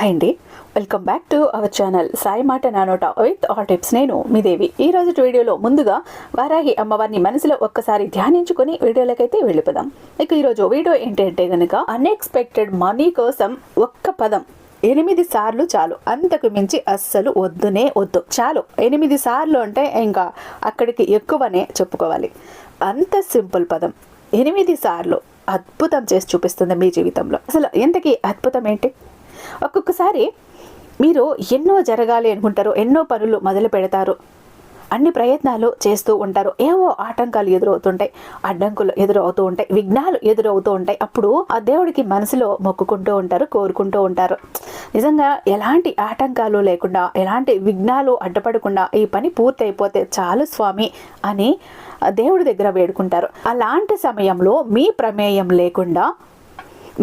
Hi అండి. Welcome back to our channel Sai మాట నానోట విత్ ఆల్ టిప్స్ నేను మీ దేవి. ఈ రోజు వీడియోలో ముందుగా వారాహి అమ్మవారిని మనసులో ఒక్కసారి ధ్యానించుకొని వీడియోలకైతే వెళ్ళిపోదాం. ఇక ఈరోజు వీడియో ఏంటంటే కనుక అన్ఎక్స్పెక్టెడ్ మనీ కోసం ఒక్క పదం ఎనిమిది సార్లు చాలు. అంతకు మించి అస్సలు వద్దునే వద్దు. చాలు. ఎనిమిది సార్లు అంటే ఇంకా అక్కడికి ఎక్కువనే చెప్పుకోవాలి. అంత సింపుల్ పదం. ఎనిమిది సార్లు అద్భుతం చేసి చూపిస్తుంది మీ జీవితంలో. అసలు ఇంతకీ అద్భుతం ఏంటి? ఒక్కొక్కసారి మీరు ఎన్నో జరగాలి అనుకుంటారు ఎన్నో పనులు మొదలు పెడతారు. అన్ని ప్రయత్నాలు చేస్తూ ఉంటారు. ఏవో ఆటంకాలు ఎదురవుతుంటాయి అడ్డంకులు ఎదురవుతూ ఉంటాయి విఘ్నాలు ఎదురవుతూ ఉంటాయి. అప్పుడు ఆ దేవుడికి మనసులో మొక్కుకుంటూ ఉంటారు కోరుకుంటూ ఉంటారు. నిజంగా ఎలాంటి ఆటంకాలు లేకుండా ఎలాంటి విఘ్నాలు అడ్డపడకుండా ఈ పని పూర్తి అయిపోతే చాలు స్వామి అని దేవుడి దగ్గర వేడుకుంటారు. అలాంటి సమయంలో మీ ప్రమేయం లేకుండా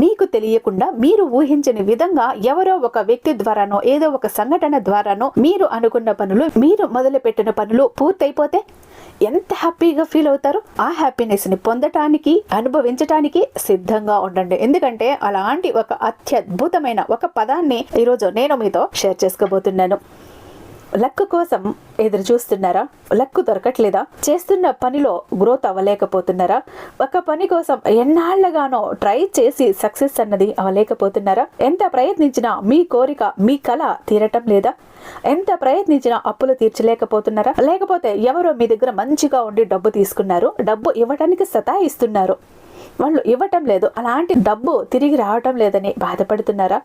మీకు తెలియకుండా మీరు ఊహించని విధంగా ఎవరో ఒక వ్యక్తి ద్వారానో ఏదో ఒక సంఘటన ద్వారానో మీరు అనుకున్న పనులు మీరు మొదలుపెట్టిన పనులు పూర్తయిపోతే ఎంత హ్యాపీగా ఫీల్ అవుతారు? ఆ హ్యాపీనెస్ని పొందటానికి అనుభవించటానికి సిద్ధంగా ఉండండి. ఎందుకంటే అలాంటి ఒక అత్యద్భుతమైన ఒక పదాన్ని ఈరోజు నేను మీతో షేర్ చేసుకోబోతున్నాను. లక్ కోసం ఎదురు చూస్తున్నారా? లక్ దొరకట్లేదా? చేస్తున్న పనిలో గ్రోత్ అవ్వలేకపోతున్నారా? ఒక పని కోసం ఎన్నాళ్ళగానో ట్రై చేసి సక్సెస్ అన్నది అవ్వలేకపోతున్నారా? ఎంత ప్రయత్నించినా మీ కోరిక మీ కళ తీరటం లేదా? ఎంత ప్రయత్నించినా అప్పులు తీర్చలేకపోతున్నారా? లేకపోతే ఎవరో మీ దగ్గర మంచిగా ఉండి డబ్బు తీసుకున్నారు? డబ్బు ఇవ్వడానికి సతాయిస్తున్నారు? వాళ్ళు ఇవ్వటం లేదు. అలాంటి డబ్బు తిరిగి రావటం లేదని బాధపడుతున్నారా?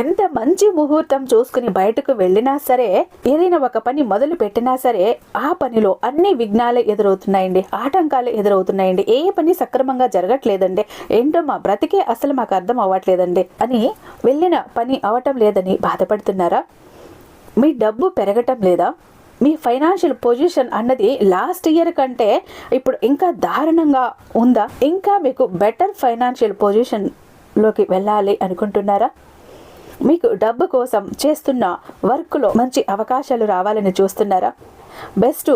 ఎంత మంచి ముహూర్తం చూసుకుని బయటకు వెళ్ళినా సరే ఏదైనా ఒక పని మొదలు పెట్టినా సరే ఆ పనిలో అన్ని విఘ్నాలు ఎదురవుతున్నాయండి. ఆటంకాలు ఎదురవుతున్నాయండి. ఏ పని సక్రమంగా జరగట్లేదండి. ఏంటో మా బ్రతికే అసలు మాకు అర్థం అవ్వట్లేదండి అని వెళ్ళిన పని అవటం లేదని బాధపడుతున్నారా? మీ డబ్బు పెరగటం లేదా? మీ ఫైనాన్షియల్ పొజిషన్ అన్నది లాస్ట్ ఇయర్ కంటే ఇప్పుడు ఇంకా దారుణంగా ఉందా? ఇంకా మీకు బెటర్ ఫైనాన్షియల్ పొజిషన్లోకి వెళ్ళాలి అనుకుంటున్నారా? మీకు డబ్బు కోసం చేస్తున్న వర్క్లో మంచి అవకాశాలు రావాలని చూస్తున్నారా? బెస్ట్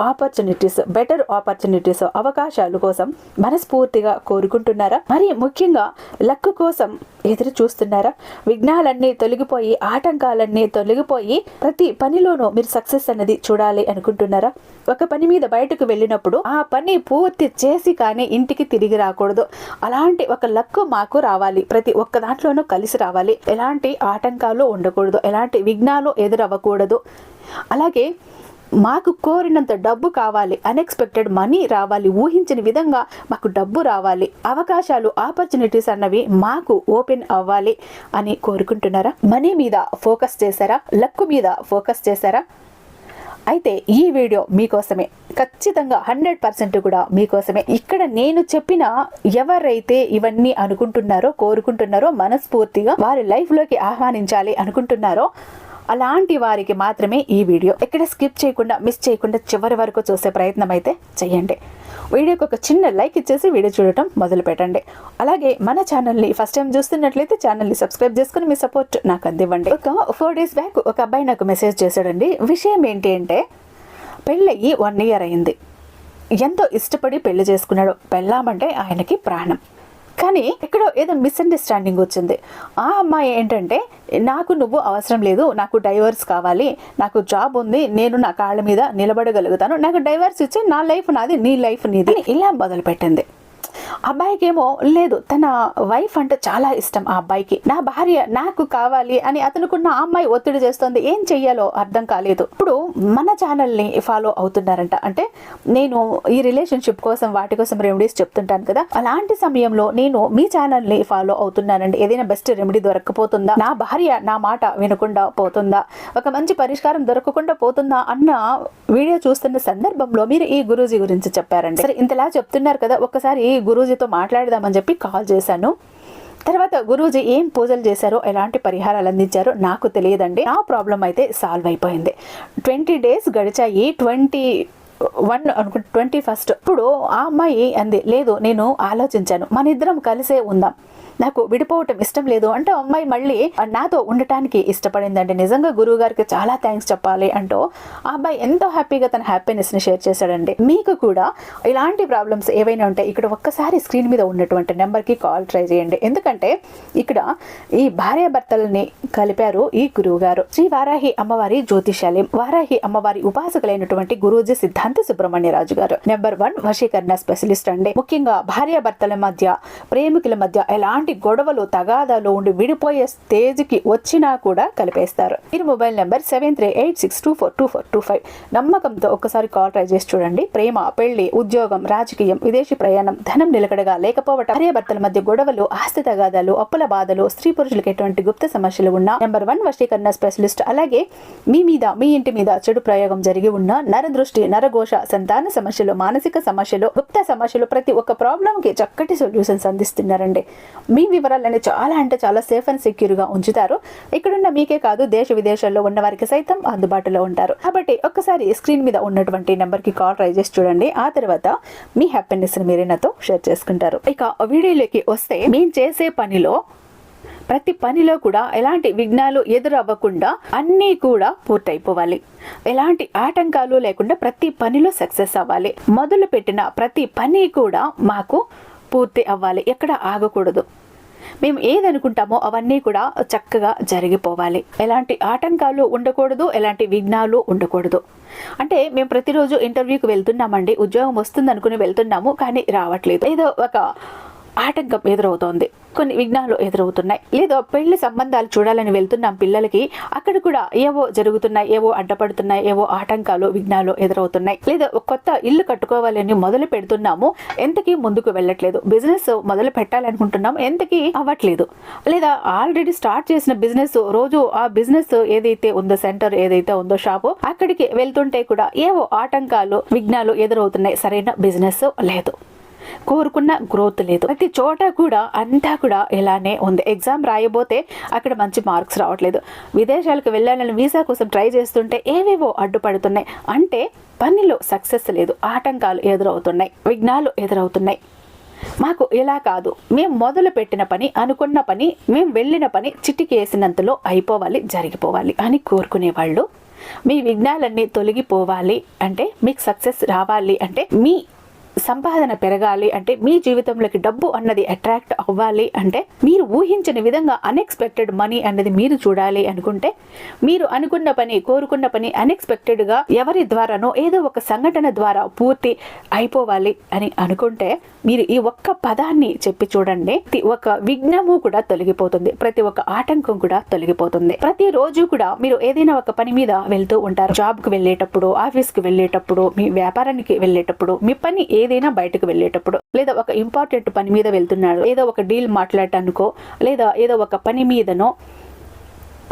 ఆపర్చునిటీస్ బెటర్ ఆపర్చునిటీస్ అవకాశాల కోసం మనస్ఫూర్తిగా కోరుకుంటున్నారా? మరి ముఖ్యంగా లక్ కోసం ఎదురు చూస్తున్నారా? విఘ్నాలన్నీ తొలగిపోయి ఆటంకాలన్నీ తొలగిపోయి ప్రతి పనిలోనూ మీరు సక్సెస్ అన్నది చూడాలి అనుకుంటున్నారా? ఒక పని మీద బయటకు వెళ్ళినప్పుడు ఆ పని పూర్తి చేసి కానీ ఇంటికి తిరిగి రాకూడదు. అలాంటి ఒక లక్ మాకు రావాలి. ప్రతి ఒక్క దాంట్లోనూ కలిసి రావాలి. ఎలాంటి ఆటంకాలు ఉండకూడదు. ఎలాంటి విఘ్నాలు ఎదురవ్వకూడదు. అలాగే మాకు కోరినంత డబ్బు కావాలి. అన్ఎక్స్పెక్టెడ్ మనీ రావాలి. ఊహించిన విధంగా మాకు డబ్బు రావాలి. అవకాశాలు ఆపర్చునిటీస్ అన్నవి మాకు ఓపెన్ అవ్వాలి అని కోరుకుంటున్నారా? మనీ మీద ఫోకస్ చేశారా? లక్ మీద ఫోకస్ చేశారా? అయితే ఈ వీడియో మీకోసమే. ఖచ్చితంగా హండ్రెడ్ పర్సెంట్ కూడా మీకోసమే. ఇక్కడ నేను చెప్పిన ఎవరైతే ఇవన్నీ అనుకుంటున్నారో కోరుకుంటున్నారో మనస్ఫూర్తిగా వారి లైఫ్లోకి ఆహ్వానించాలి అనుకుంటున్నారో అలాంటి వారికి మాత్రమే ఈ వీడియో ఎక్కడ స్కిప్ చేయకుండా మిస్ చేయకుండా చివరి వరకు చూసే ప్రయత్నం అయితే చేయండి. వీడియోకి ఒక చిన్న లైక్ ఇచ్చేసి వీడియో చూడటం మొదలు పెట్టండి అలాగే మన ఛానల్ని ఫస్ట్ టైం చూస్తున్నట్లయితే ఛానల్ని సబ్స్క్రైబ్ చేసుకుని మీ సపోర్ట్ నాకు అందివ్వండి. ఒక ఫోర్ డేస్ బ్యాక్ ఒక అబ్బాయి నాకు మెసేజ్ చేశాడండి. విషయం ఏంటి అంటే పెళ్ళయ్యి వన్ ఇయర్ అయింది. ఎంతో ఇష్టపడి పెళ్ళి చేసుకున్నాడు. పెళ్ళామంటే ఆయనకి ప్రాణం. కానీ ఎక్కడో ఏదో మిస్అండర్స్టాండింగ్ వచ్చింది. ఆ అమ్మాయి ఏంటంటే నాకు నువ్వు అవసరం లేదు నాకు డైవర్స్ కావాలి నాకు జాబ్ ఉంది నేను నా కాళ్ళ మీద నిలబడగలుగుతాను నాకు డైవర్స్ ఇచ్చి నా లైఫ్ నాది నీ లైఫ్ నీది ఇలా ఇలా మొదలుపెట్టింది. అబ్బాయికి ఏమో లేదు తన వైఫ్ అంటే చాలా ఇష్టం ఆ అబ్బాయికి. నా భార్య నాకు కావాలి అని అతనుకున్న ఆ అమ్మాయి ఒత్తిడి చేస్తుంది. ఏం చెయ్యాలో అర్థం కాలేదు. ఇప్పుడు మన ఛానల్ని ఫాలో అవుతున్నారంట. అంటే నేను ఈ రిలేషన్షిప్ కోసం వాటి కోసం రెమెడీస్ చెప్తుంటాను కదా. అలాంటి సమయంలో నేను మీ ఛానల్ని ఫాలో అవుతున్నానండి. ఏదైనా బెస్ట్ రెమెడీ దొరకపోతుందా నా భార్య నా మాట వినకుండా పోతుందా? ఒక మంచి పరిష్కారం దొరకకుండా పోతుందా? అన్న వీడియో చూస్తున్న సందర్భంలో మీరు ఈ గురూజీ గురించి చెప్పారండి. సరే ఇంతలా చెప్తున్నారు కదా. ఒకసారి గురూజీతో మాట్లాడదామని చెప్పి కాల్ చేశాను. తర్వాత గురూజీ ఏం పూజలు చేశారో ఎలాంటి పరిహారాలు అందించారో నాకు తెలియదండి. నా ప్రాబ్లం అయితే సాల్వ్ అయిపోయింది. ట్వంటీ డేస్ గడిచాయి. ట్వంటీ వన్ అనుకుంటే ట్వంటీ ఫస్ట్. ఇప్పుడు ఆ అమ్మాయి అంది లేదు నేను ఆలోచించాను. మన ఇద్దరం కలిసే ఉందాం. నాకు విడిపోవటం ఇష్టం లేదు అంటే అమ్మాయి మళ్ళీ నాతో ఉండటానికి ఇష్టపడిందండి నిజంగా గురువు గారికి చాలా థ్యాంక్స్ చెప్పాలి అంటూ ఆ అబ్బాయి ఎంతో హ్యాపీగా తన హ్యాపీనెస్ని షేర్ చేశాడండి. మీకు కూడా ఇలాంటి ప్రాబ్లమ్స్ ఏవైనా ఉంటే ఇక్కడ ఒక్కసారి స్క్రీన్ మీద ఉన్నటువంటి నెంబర్కి కాల్ ట్రై చేయండి. ఎందుకంటే ఇక్కడ ఈ భార్యాభర్తలని కలిపారు ఈ గురువు గారు. శ్రీ వారాహి అమ్మవారి జ్యోతిషాలయం వారాహి అమ్మవారి ఉపాసకులైనటువంటి గురూజీ సిద్ధాంత సుబ్రహ్మణ్యరాజు గారు. నెంబర్ వన్ వశీకరణ స్పెషలిస్ట్ అండి. ముఖ్యంగా భార్యాభర్తల మధ్య ప్రేమికుల మధ్య ఎలాంటి గొడవలు తగాదాలు ఉండి విడిపోయే స్టేజ్కి వచ్చినా కూడా కలిపేస్తారు. మీరు mobile number seven three eight six two four two four two five. నమ్మకంతో ఒక్కసారి కాల్ ట్రై చేసి చూడండి. ప్రేమ పెళ్ళి ఉద్యోగం రాజకీయం విదేశీ ప్రయాణం ధనం నిలకడగా లేకపోవటం భార్యాభర్తల మధ్య గొడవలు ఆస్తి తగాదాలు అప్పుల బాధలు స్త్రీ పురుషులకు ఎటువంటి గుప్త సమస్యలు ఉన్నా నెంబర్ వన్ వశీకరణ స్పెషలిస్ట్ అలాగే మీ మీద మీ ఇంటి మీద చెడు ప్రయోగం జరిగి ఉన్న నరదృష్టి నరఘోష సంతాన సమస్యలు మానసిక సమస్యలు గుప్త సమస్యలు ప్రతి ఒక్క ప్రాబ్లం కి చక్కటి సొల్యూషన్స్ అందిస్తున్నారండి. మీ వివరాలని చాలా అంటే చాలా సేఫ్ అండ్ సెక్యూర్గా ఉంచుతారు. ఇక్కడున్న మీకే కాదు దేశ విదేశాల్లో ఉన్న వారికి సైతం అందుబాటులో ఉంటారు. కాబట్టి ఒక్కసారి స్క్రీన్ మీద ఉన్నటువంటి నెంబర్కి కాల్ ట్రై చేసి చూడండి. ఆ తర్వాత మీ హ్యాపీనెస్ని మీరే నాతో షేర్ చేసుకుంటారు. ఇక వీడియోలోకి వస్తే మేము చేసే పనిలో ప్రతి పనిలో కూడా ఎలాంటి విఘ్నాలు ఎదురవ్వకుండా అన్నీ కూడా పూర్తయిపోవాలి. ఎలాంటి ఆటంకాలు లేకుండా ప్రతి పనిలో సక్సెస్ అవ్వాలి. మొదలు పెట్టిన ప్రతి పని కూడా మాకు పూర్తి అవ్వాలి. ఎక్కడ ఆగకూడదు. మేము ఏదనుకుంటామో అవన్నీ కూడా చక్కగా జరిగిపోవాలి. ఎలాంటి ఆటంకాలు ఉండకూడదు ఎలాంటి విఘ్నాలు ఉండకూడదు. అంటే మేము ప్రతిరోజు ఇంటర్వ్యూకి వెళ్తున్నామండి ఉద్యోగం వస్తుంది అనుకుని వెళ్తున్నాము కానీ రావట్లేదు. ఏదో ఒక ఆటంకం ఎదురవుతోంది. కొన్ని విఘ్నాలు ఎదురవుతున్నాయి. లేదా పెళ్ళి సంబంధాలు చూడాలని వెళ్తున్నాం పిల్లలకి అక్కడ కూడా ఏవో జరుగుతున్నాయి ఏవో అడ్డపడుతున్నాయి ఏవో ఆటంకాలు విఘ్నాలు ఎదురవుతున్నాయి. లేదా కొత్త ఇల్లు కట్టుకోవాలని మొదలు పెడుతున్నాము. ఎంతకీ ముందుకు వెళ్ళట్లేదు. బిజినెస్ మొదలు పెట్టాలనుకుంటున్నాం ఎంతకీ అవ్వట్లేదు. లేదా ఆల్రెడీ స్టార్ట్ చేసిన బిజినెస్ రోజు ఆ బిజినెస్ ఏదైతే ఉందో సెంటర్ ఏదైతే ఉందో షాపు అక్కడికి వెళ్తుంటే కూడా ఏవో ఆటంకాలు విఘ్నాలు ఎదురవుతున్నాయి. సరైన బిజినెస్ లేదు. కోరుకున్న గ్రోత్ లేదు. ప్రతి చోట కూడా అంతా కూడా ఇలానే ఉంది. ఎగ్జామ్ రాయబోతే అక్కడ మంచి మార్క్స్ రావట్లేదు. విదేశాలకు వెళ్ళాలని వీసా కోసం ట్రై చేస్తుంటే ఏవేవో అడ్డుపడుతున్నాయి. అంటే పనిలో సక్సెస్ లేదు ఆటంకాలు ఎదురవుతున్నాయి విఘ్నాలు ఎదురవుతున్నాయి. మాకు ఇలా కాదు. మేము మొదలు పెట్టిన పని అనుకున్న పని మేము వెళ్ళిన పని చిటికేసినంతలో అయిపోవాలి జరిగిపోవాలి అని కోరుకునేవాళ్ళు మీ విఘ్నాలన్నీ తొలగిపోవాలి. అంటే మీకు సక్సెస్ రావాలి. అంటే మీ సంపాదన పెరగాలి అంటే మీ జీవితంలోకి డబ్బు అన్నది అట్రాక్ట్ అవ్వాలి అంటే మీరు ఊహించని విధంగా అన్ఎక్స్పెక్టెడ్ మనీ అన్నది మీరు చూడాలి అనుకుంటే మీరు అనుకున్న పని కోరుకున్న పని అన్ఎక్స్పెక్టెడ్గా ఎవరి ద్వారానో ఏదో ఒక సంఘటన ద్వారా పూర్తి అయిపోవాలి అని అనుకుంటే మీరు ఈ ఒక్క పదాన్ని చెప్పి చూడండి. ఒక విఘ్నము కూడా తొలగిపోతుంది. ప్రతి ఒక్క ఆటంకం కూడా తొలగిపోతుంది. ప్రతి రోజు కూడా మీరు ఏదైనా ఒక పని మీద వెళ్తూ ఉంటారు. జాబ్కి వెళ్ళేటప్పుడు ఆఫీస్కి వెళ్ళేటప్పుడు మీ వ్యాపారానికి వెళ్ళేటప్పుడు మీ పని ఏ ఏదైనా బయటకు వెళ్ళేటప్పుడు లేదా ఒక ఇంపార్టెంట్ పని మీద వెళ్తున్నారు ఏదో ఒక డీల్ మాట్లాడటానికో లేదా ఏదో ఒక పని మీదనో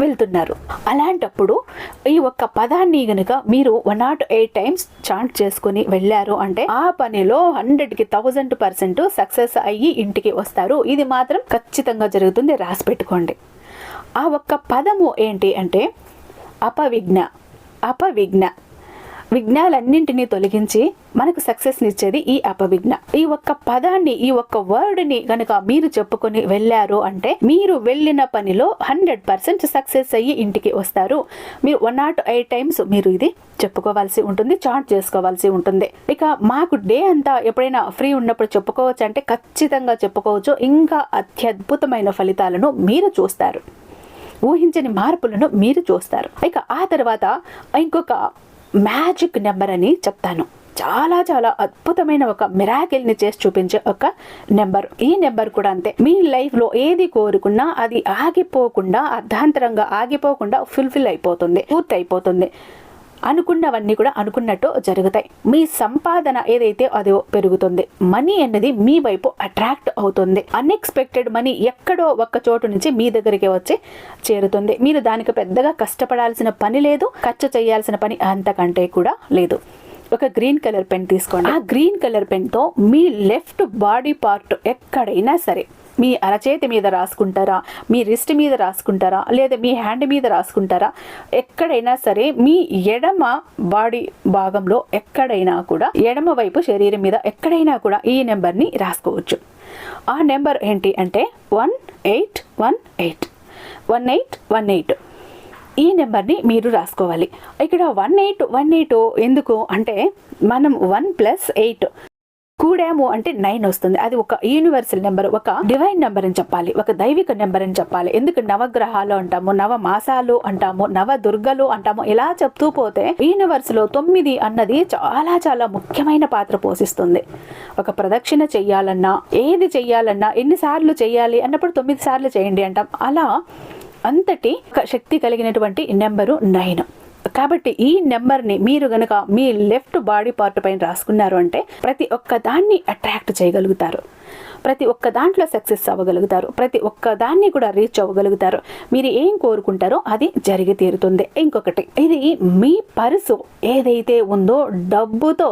వెళ్తున్నారు. అలాంటప్పుడు ఈ ఒక్క పదాన్ని గనుక మీరు one nought eight times chant చేసుకుని వెళ్ళారు అంటే ఆ పనిలో హండ్రెడ్కి థౌజండ్ పర్సెంట్ సక్సెస్ అయ్యి ఇంటికి వస్తారు. ఇది మాత్రం ఖచ్చితంగా జరుగుతుంది. రాసి పెట్టుకోండి. ఆ ఒక్క పదము ఏంటి అంటే అపవిఘ్న అపవిఘ్న. విఘ్నాలన్నింటినీ తొలగించి మనకు సక్సెస్ ఇచ్చేది ఈ అపవిఘ్న. ఈ ఒక్క పదాన్ని ఈ ఒక్క వర్డ్ని గనక మీరు చెప్పుకొని వెళ్ళారు అంటే మీరు వెళ్ళిన పనిలో హండ్రెడ్ పర్సెంట్ సక్సెస్ అయ్యి ఇంటికి వస్తారు. మీరు వన్ నాట్ ఎయిట్ టైమ్స్ మీరు ఇది చెప్పుకోవాల్సి ఉంటుంది చార్ట్ చేసుకోవాల్సి ఉంటుంది. ఇక మాకు డే అంతా ఎప్పుడైనా ఫ్రీ ఉన్నప్పుడు చెప్పుకోవచ్చు అంటే ఖచ్చితంగా చెప్పుకోవచ్చు. ఇంకా అత్యద్భుతమైన ఫలితాలను మీరు చూస్తారు. ఊహించని మార్పులను మీరు చూస్తారు. ఇక ఆ తర్వాత ఇంకొక మ్యాజిక్ నెంబర్ అని చెప్తాను. చాలా చాలా అద్భుతమైన ఒక మిరాకిల్ని చేసి చూపించే ఒక నెంబర్. ఈ నెంబర్ కూడా అంతే. మీ లైఫ్లో ఏది కోరుకున్నా అది ఆగిపోకుండా అర్ధాంతరంగా ఆగిపోకుండా ఫుల్ఫిల్ అయిపోతుంది పూర్తి అయిపోతుంది అనుకున్నవన్నీ కూడా అనుకున్నట్టు జరుగుతాయి. మీ సంపాదన ఏదైతే అదో పెరుగుతుంది. మనీ అనేది మీ వైపు అట్రాక్ట్ అవుతుంది. అన్ఎక్స్పెక్టెడ్ మనీ ఎక్కడో ఒక్క చోటు నుంచి మీ దగ్గరికి వచ్చి చేరుతుంది. మీరు దానికి పెద్దగా కష్టపడాల్సిన పని లేదు. ఖర్చు చేయాల్సిన పని అంతకంటే కూడా లేదు. ఒక గ్రీన్ కలర్ పెన్ తీసుకోండి. ఆ గ్రీన్ కలర్ పెన్తో మీ లెఫ్ట్ బాడీ పార్ట్ ఎక్కడైనా సరే మీ అరచేతి మీద రాసుకుంటారా? మీ రిస్ట్ మీద రాసుకుంటారా? లేదా మీ హ్యాండ్ మీద రాసుకుంటారా? ఎక్కడైనా సరే మీ ఎడమ బాడీ భాగంలో ఎక్కడైనా కూడా ఎడమ వైపు శరీరం మీద ఎక్కడైనా కూడా ఈ నెంబర్ని రాసుకోవచ్చు. ఆ నెంబర్ ఏంటి అంటే one eight one eight one eight one eight ఈ నెంబర్ని మీరు రాసుకోవాలి. ఇక్కడ వన్ ఎయిట్ వన్ ఎయిట్ ఎందుకు? అంటే మనం వన్ ప్లస్ ఎయిట్ కూడాము అంటే నైన్ వస్తుంది. అది ఒక యూనివర్సల్ నెంబర్ ఒక డివైన్ నెంబర్ అని చెప్పాలి. ఒక దైవిక నెంబర్ అని చెప్పాలి. ఎందుకు నవగ్రహాలు అంటాము నవ మాసాలు అంటాము నవ దుర్గలు అంటాము? ఇలా చెప్తూ పోతే యూనివర్స్లో తొమ్మిది అన్నది చాలా చాలా ముఖ్యమైన పాత్ర పోషిస్తుంది. ఒక ప్రదక్షిణ చెయ్యాలన్నా ఏది చెయ్యాలన్నా ఎన్నిసార్లు చెయ్యాలి అన్నప్పుడు తొమ్మిది సార్లు చేయండి అంటాం. అలా అంతటి ఒక శక్తి కలిగినటువంటి నెంబరు నైన్. కాబట్టి ఈ నెంబర్ని మీరు గనక మీ లెఫ్ట్ బాడీ పార్ట్ పైన రాసుకున్నారు అంటే ప్రతి ఒక్క దాన్ని అట్రాక్ట్ చేయగలుగుతారు. ప్రతి ఒక్క దాంట్లో సక్సెస్ అవ్వగలుగుతారు. ప్రతి ఒక్క దాన్ని కూడా రీచ్ అవ్వగలుగుతారు. మీరు ఏం కోరుకుంటారో అది జరిగి తీరుతుంది. ఇంకొకటి ఇది మీ పర్సు ఏదైతే ఉందో డబ్బుతో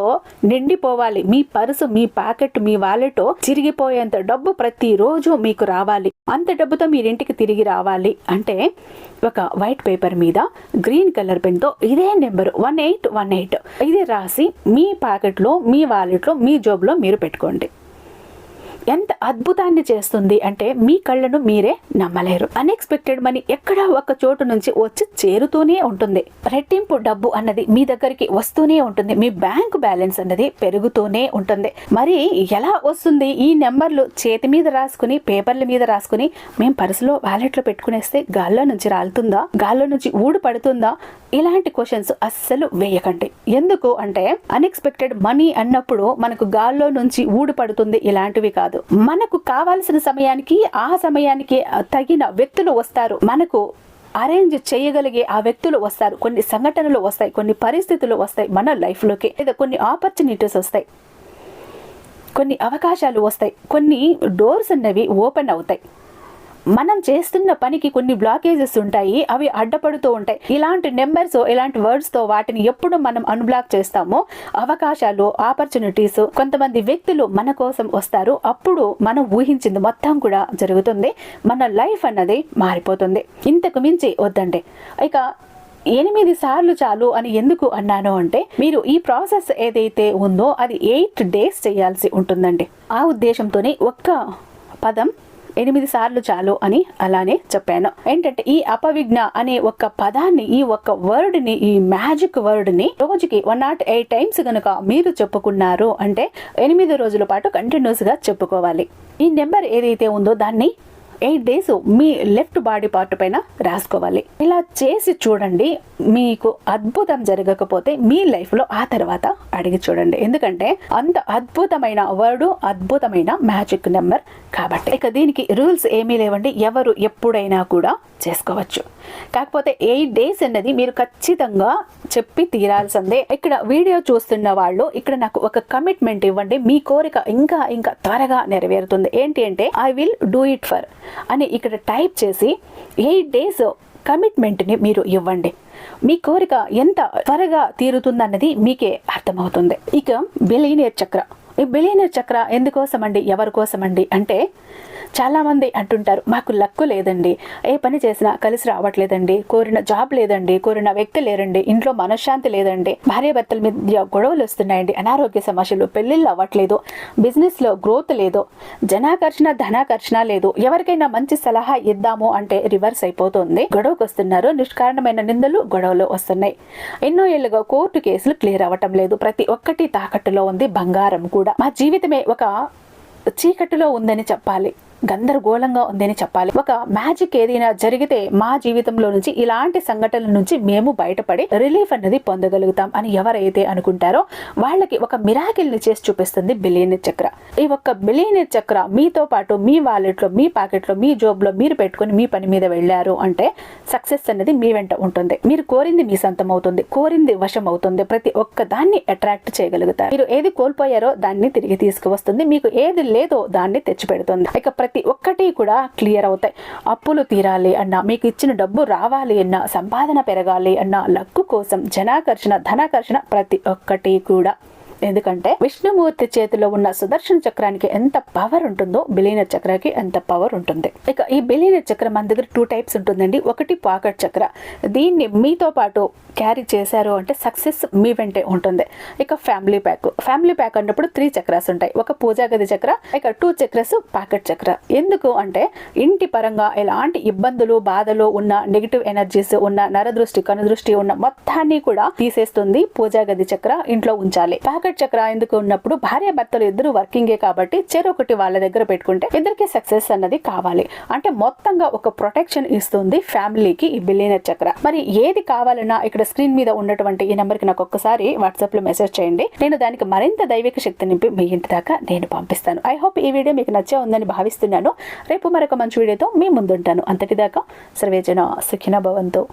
నిండిపోవాలి. మీ పర్సు మీ ప్యాకెట్ మీ వాలెట్ చిరిగిపోయేంత డబ్బు ప్రతిరోజు మీకు రావాలి. అంత డబ్బుతో మీరింటికి తిరిగి రావాలి అంటే ఒక వైట్ పేపర్ మీద గ్రీన్ కలర్ పెన్తో ఇదే number one eight one eight ఇది రాసి మీ ప్యాకెట్లో మీ వాలెట్లో మీ జోబులో మీరు పెట్టుకోండి. ఎంత అద్భుతాన్ని చేస్తుంది అంటే మీ కళ్ళను మీరే నమ్మలేరు. అన్ఎక్స్పెక్టెడ్ మనీ ఎక్కడ ఒక చోటు నుంచి వచ్చి చేరుతూనే ఉంటుంది. రెట్టింపు డబ్బు అన్నది మీ దగ్గరికి వస్తూనే ఉంటుంది. మీ బ్యాంక్ బ్యాలెన్స్ అన్నది పెరుగుతూనే ఉంటుంది. మరి ఎలా వస్తుంది? ఈ నెంబర్లు చేతి మీద రాసుకుని పేపర్ల మీద రాసుకుని మేము పర్సులో వ్యాలెట్లో పెట్టుకునేస్తే గాల్లో నుంచి రాలుతుందా? గాల్లో నుంచి ఊడు పడుతుందా? ఇలాంటి క్వశ్చన్స్ అస్సలు వేయకండి. ఎందుకు అంటే అన్ఎక్స్పెక్టెడ్ మనీ అన్నప్పుడు మనకు గాల్లో నుంచి ఊడు పడుతుంది ఇలాంటివి కాదు. మనకు కావాల్సిన సమయానికి ఆ సమయానికి తగిన వ్యక్తులు వస్తారు. మనకు అరేంజ్ చేయగలిగే ఆ వ్యక్తులు వస్తారు. కొన్ని సంఘటనలు వస్తాయి కొన్ని పరిస్థితులు వస్తాయి మన లైఫ్లోకి లేదా కొన్ని ఆపర్చునిటీస్ వస్తాయి. కొన్ని అవకాశాలు వస్తాయి. కొన్ని డోర్స్ అన్నవి ఓపెన్ అవుతాయి. మనం చేస్తున్న పనికి కొన్ని బ్లాకేజెస్ ఉంటాయి అవి అడ్డపడుతూ ఉంటాయి. ఇలాంటి నెంబర్స్ ఇలాంటి వర్డ్స్తో వాటిని ఎప్పుడు మనం అన్బ్లాక్ చేస్తామో అవకాశాలు ఆపర్చునిటీస్ కొంతమంది వ్యక్తులు మన కోసం వస్తారు. అప్పుడు మనం ఊహించింది మొత్తం కూడా జరుగుతుంది. మన లైఫ్ అన్నది మారిపోతుంది. ఇంతకు మించి వద్దండి. ఇక ఎనిమిది సార్లు చాలు అని ఎందుకు అన్నాను అంటే మీరు ఈ ప్రాసెస్ ఏదైతే ఉందో అది ఎయిట్ డేస్ చేయాల్సి ఉంటుందండి. ఆ ఉద్దేశంతోనే ఒక్క పదం ఎనిమిది సార్లు చాలు అని అలానే చెప్పాను. ఏంటంటే ఈ అపవిజ్ఞ అనే ఒక పదాన్ని ఈ ఒక్క వర్డ్ని ఈ మ్యాజిక్ వర్డ్ని రోజుకి వన్ నాట్ ఎయిట్ టైమ్స్ గనుక మీరు చెప్పుకున్నారు అంటే ఎనిమిది రోజుల పాటు కంటిన్యూస్గా చెప్పుకోవాలి. ఈ నెంబర్ ఏదైతే ఉందో దాన్ని ఎయిట్ డేస్ మీ లెఫ్ట్ బాడీ పార్ట్ పైన రాసుకోవాలి. ఇలా చేసి చూడండి మీకు అద్భుతం జరగకపోతే మీ లైఫ్లో ఆ తర్వాత అడిగి చూడండి. ఎందుకంటే అంత అద్భుతమైన వర్డ్ అద్భుతమైన మ్యాజిక్ నెంబర్ కాబట్టి. ఇక దీనికి రూల్స్ ఏమీ లేవండి. ఎవరు ఎప్పుడైనా కూడా చేసుకోవచ్చు. కాకపోతే ఎయిట్ డేస్ అన్నది మీరు ఖచ్చితంగా చెప్పి తీరాల్సిందే. ఇక్కడ వీడియో చూస్తున్న వాళ్ళు ఇక్కడ నాకు ఒక కమిట్మెంట్ ఇవ్వండి. మీ కోరిక ఇంకా ఇంకా త్వరగా నెరవేరుతుంది. ఏంటి అంటే I will do it for అని ఇక్కడ టైప్ చేసి ఎయిట్ డేస్ కమిట్మెంట్ని మీరు ఇవ్వండి. మీ కోరిక ఎంత త్వరగా తీరుతుందన్నది మీకే అర్థమవుతుంది. ఇక బిలీనియర్ చక్ర. ఈ బిలియనర్ చక్ర ఎందుకోసం అండి ఎవరి కోసమండి? అండి అంటే చాలామంది అంటుంటారు మాకు లక్కు లేదండి. ఏ పని చేసినా కలిసి రావట్లేదండి. కోరిన జాబ్ లేదండి. కోరిన వ్యక్తి లేరండి. ఇంట్లో మనశ్శాంతి లేదండి. భార్యాభర్తల మధ్య గొడవలు వస్తున్నాయండి. అనారోగ్య సమస్యలు పెళ్ళిళ్ళు అవ్వట్లేదు. బిజినెస్లో గ్రోత్ లేదు. జనాకర్షణ ధనాకర్షణ లేదు. ఎవరికైనా మంచి సలహా ఇద్దాము అంటే రివర్స్ అయిపోతుంది. గొడవకు వస్తున్నారు. నిష్కారణమైన నిందలు గొడవలు వస్తున్నాయి. ఎన్నో ఏళ్ళుగా కోర్టు కేసులు క్లియర్ అవ్వటం లేదు. ప్రతి ఒక్కటి తాకట్టులో ఉంది. బంగారం కూడా మా జీవితమే ఒక చీకటిలో ఉందని చెప్పాలి. గందరగోళంగా ఉందని చెప్పాలి. ఒక మ్యాజిక్ ఏదైనా జరిగితే మా జీవితంలో నుంచి ఇలాంటి సంఘటనల నుంచి మేము బయటపడి రిలీఫ్ అన్నది పొందగలుగుతాం అని ఎవరైతే అనుకుంటారో వాళ్ళకి ఒక మిరాకిల్ని చేసి చూపిస్తుంది బిలియనర్ చక్ర. ఈ ఒక్క బిలియనర్ చక్ర మీతో పాటు మీ వాలెట్లో మీ పాకెట్లో మీ జోబ్లో మీరు పెట్టుకుని మీ పని మీద వెళ్ళారు అంటే సక్సెస్ అనేది మీ వెంట ఉంటుంది. మీరు కోరింది మీ సొంతం అవుతుంది కోరింది వశం అవుతుంది ప్రతి ఒక్క దాన్ని అట్రాక్ట్ చేయగలుగుతారు. మీరు ఏది కోల్పోయారో దాన్ని తిరిగి తీసుకువస్తుంది. మీకు ఏది లేదో దాన్ని తెచ్చిపెడుతుంది. ఇక ప్రతి ఒక్కటి కూడా క్లియర్ అవుతాయి. అప్పులు తీరాలి అన్నా మీకు ఇచ్చిన డబ్బు రావాలి అన్నా సంపాదన పెరగాలి అన్న లక్కు కోసం జనాకర్షణ ధనాకర్షణ ప్రతి ఒక్కటి కూడా. ఎందుకంటే విష్ణుమూర్తి చేతిలో ఉన్న సుదర్శన చక్రానికి ఎంత పవర్ ఉంటుందో బిలీన చక్రానికి ఎంత పవర్ ఉంటుంది. ఇక ఈ బిలీన చక్రం మన దగ్గర టూ టైప్స్ ఉంటుందండి. ఒకటి పాకెట్ చక్ర. దీన్ని మీతో పాటు క్యారీ చేశారు అంటే సక్సెస్ మీ వెంటే ఉంటుంది. ఇక ఫ్యామిలీ ప్యాక్ ఫ్యామిలీ ప్యాక్ అన్నప్పుడు త్రీ చక్రాస్ ఉంటాయి. ఒక పూజా గది చక్ర ఇక టూ చక్రస్ ప్యాకెట్ చక్ర. ఎందుకు అంటే ఇంటి పరంగా ఎలాంటి ఇబ్బందులు బాధలు ఉన్న నెగిటివ్ ఎనర్జీస్ ఉన్న నరదృష్టి కనుదృష్టి ఉన్న మొత్తాన్ని కూడా తీసేస్తుంది పూజా గది చక్ర ఇంట్లో ఉంచాలి. ప్యాకెట్ చక్ర ఎందుకు ఉన్నప్పుడు భార్య భర్తలు ఇద్దరు వర్కింగే కాబట్టి చెరొకటి వాళ్ళ దగ్గర పెట్టుకుంటే ఇద్దరికి సక్సెస్ అన్నది కావాలి. అంటే మొత్తంగా ఒక ప్రొటెక్షన్ ఇస్తుంది ఫ్యామిలీకి ఈ బిలియనర్ చక్ర. మరి ఏది కావాలన్నా ఇక్కడ స్క్రీన్ మీద ఉన్నటువంటి ఈ నెంబర్కి నాకు ఒక్కసారి వాట్సాప్లో మెసేజ్ చేయండి. నేను దానికి మరింత దైవిక శక్తి నింపి మీ ఇంటి దాకా నేను పంపిస్తాను. ఐ హోప్ ఈ వీడియో మీకు నచ్చే ఉందని భావిస్తున్నాను. రేపు మరొక మంచి వీడియోతో మీ ముందుంటాను. అంతటిదాకా సర్వేజన సుఖిన భవంతో.